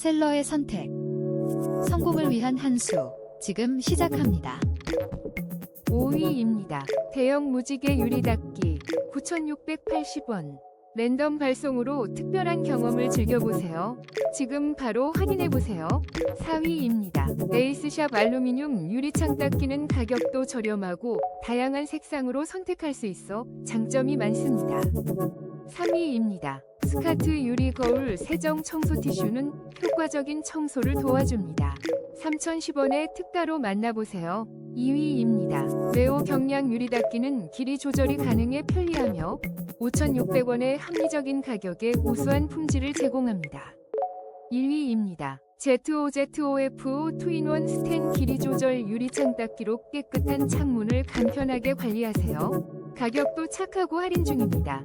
셀러의 선택. 성공을 위한 한 수. 지금 시작합니다. 5위입니다. 대형 무지개 유리 닦기 9,680원. 랜덤 발송으로 특별한 경험을 즐겨보세요. 지금 바로 확인해보세요. 4위입니다. 네일스샵 알루미늄 유리창 닦기는 가격도 저렴하고 다양한 색상으로 선택할 수 있어 장점이 많습니다. 3위입니다. 스카트 유리 거울 세정 청소 티슈는 효과적인 청소를 도와줍니다. 3,010원의 특가로 만나보세요. 2위입니다. 레오 경량 유리 닦기는 길이 조절이 가능해 편리하며 5,600원의 합리적인 가격에 우수한 품질을 제공합니다. 1위입니다. ZOZOF 투인원 스텐 길이 조절 유리창 닦기로 깨끗한 창문을 간편하게 관리하세요. 가격도 착하고 할인 중입니다.